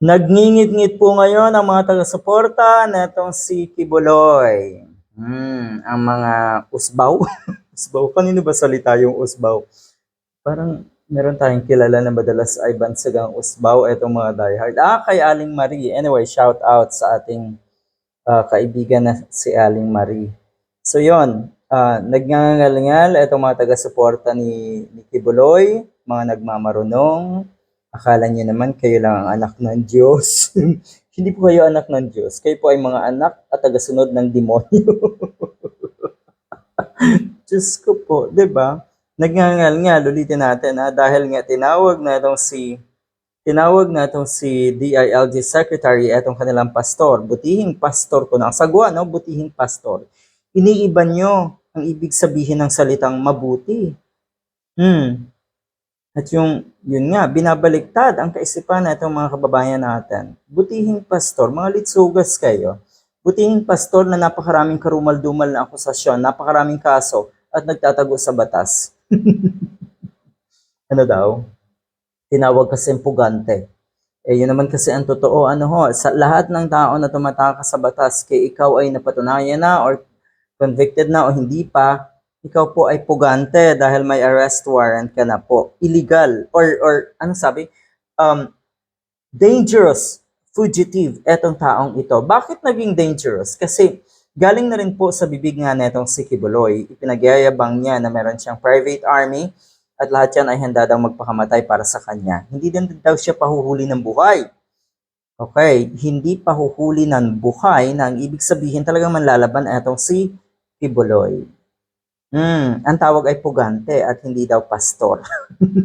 Nagngingit-ngit po ngayon ang mga taga-suporta netong si Kibuloy. Hmm, ang mga usbaw. usbaw. Kanino ba salita yung usbaw? Parang meron tayong kilala na madalas ay bansagang usbaw itong mga diehard. Ah, kay Aling Marie. Anyway, shout out sa ating ah, kaibigan na si Aling Marie. So yon, uh, nagngangalingal itong mga taga-suporta ni, ni Kibuloy, mga nagmamarunong. Akala niyo naman kayo lang ang anak ng Diyos. Hindi po kayo anak ng Diyos. Kayo po ay mga anak at tagasunod ng demonyo. Diyos ko po, di ba? Nagngangal-ngal, ulitin natin ha, dahil nga tinawag na itong si tinawag na itong si DILG Secretary, itong kanilang pastor, butihing pastor ko na. Ang sagwa, no? Butihing pastor. Iniiba nyo ang ibig sabihin ng salitang mabuti. Hmm. At yung, yun nga, binabaliktad ang kaisipan na itong mga kababayan natin. Butihing pastor, mga litsugas kayo. Butihing pastor na napakaraming karumal-dumal na akusasyon, napakaraming kaso, at nagtatago sa batas. ano daw? Tinawag kasi pugante. Eh, yun naman kasi ang totoo, ano ho, sa lahat ng tao na tumatakas sa batas, kay ikaw ay napatunayan na or convicted na o hindi pa, ikaw po ay pugante dahil may arrest warrant ka na po. Illegal or or ano sabi? Um dangerous fugitive etong taong ito. Bakit naging dangerous? Kasi galing na rin po sa bibig nga netong si Kibuloy. Ipinagyayabang niya na meron siyang private army at lahat yan ay handa daw magpakamatay para sa kanya. Hindi din daw siya pahuhuli ng buhay. Okay, hindi pahuhuli ng buhay na ang ibig sabihin talagang manlalaban etong si Kibuloy. Hmm, ang tawag ay pugante at hindi daw pastor.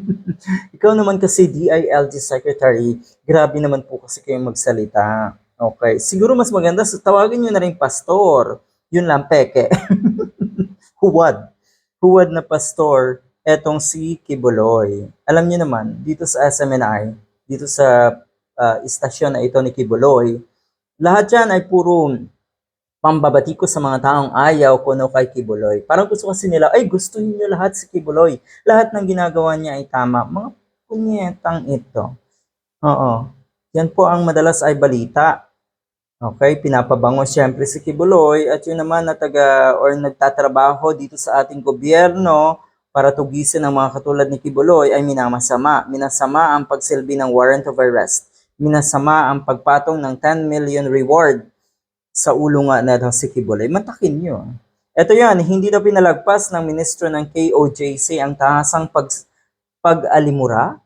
Ikaw naman kasi DILG Secretary, grabe naman po kasi kayong magsalita. Okay, siguro mas maganda sa tawagin nyo na rin pastor. Yun lang, peke. Huwad. Huwad na pastor, etong si Kibuloy. Alam niyo naman, dito sa SMNI, dito sa ah, istasyon na ito ni Kibuloy, lahat yan ay puro pambabati ko sa mga taong ayaw ko no kay Kibuloy. Parang gusto kasi nila, ay gusto niyo lahat si Kibuloy. Lahat ng ginagawa niya ay tama. Mga punyetang ito. Oo. Yan po ang madalas ay balita. Okay, pinapabango siyempre si Kibuloy at yun naman na taga or nagtatrabaho dito sa ating gobyerno para tugisin ang mga katulad ni Kibuloy ay minamasama. Minasama ang pagsilbi ng warrant of arrest. Minasama ang pagpatong ng 10 million reward sa ulo nga na itong si Kibuloy. Matakin nyo. Ito yan, hindi daw pinalagpas ng ministro ng KOJC ang tahasang pag, pag-alimura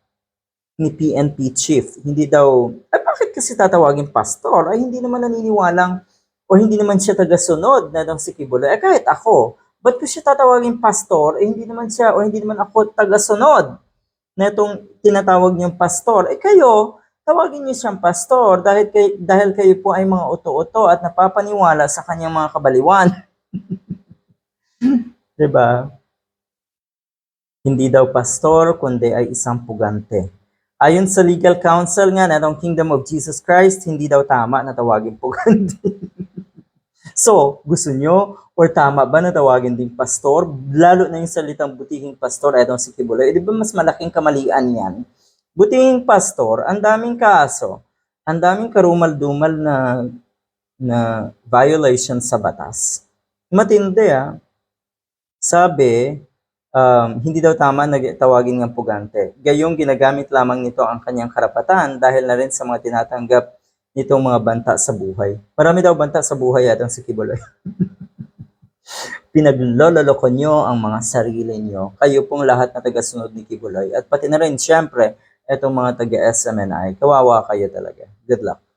ni PNP chief. Hindi daw, ay bakit kasi tatawagin pastor? Ay hindi naman naniniwalang o hindi naman siya tagasunod na itong si Kibuloy. Eh kahit ako, ba't ko siya tatawagin pastor? Eh hindi naman siya o hindi naman ako tagasunod na itong tinatawag niyang pastor. Eh kayo, tawagin niyo siyang pastor dahil, kay, dahil kayo po ay mga uto-uto at napapaniwala sa kanyang mga kabaliwan. 'Di ba? Hindi daw pastor, kundi ay isang pugante. Ayon sa legal counsel nga na itong Kingdom of Jesus Christ, hindi daw tama na tawagin pugante. so, gusto nyo or tama ba na tawagin ding pastor? Lalo na yung salitang butihing pastor, etong si Kibuloy. Eh, Di ba mas malaking kamalian yan? Butihing pastor, ang daming kaso, ang daming karumal-dumal na na violation sa batas. Matindi ah. Sabi, um, hindi daw tama na tawagin ng pugante. Gayong ginagamit lamang nito ang kanyang karapatan dahil na rin sa mga tinatanggap nitong mga banta sa buhay. Marami daw banta sa buhay yatang si Kibuloy. Pinaglololoko nyo ang mga sarili nyo. Kayo pong lahat na tagasunod ni Kibuloy. At pati na rin, syempre, etong mga taga-SMNI. Kawawa kayo talaga. Good luck.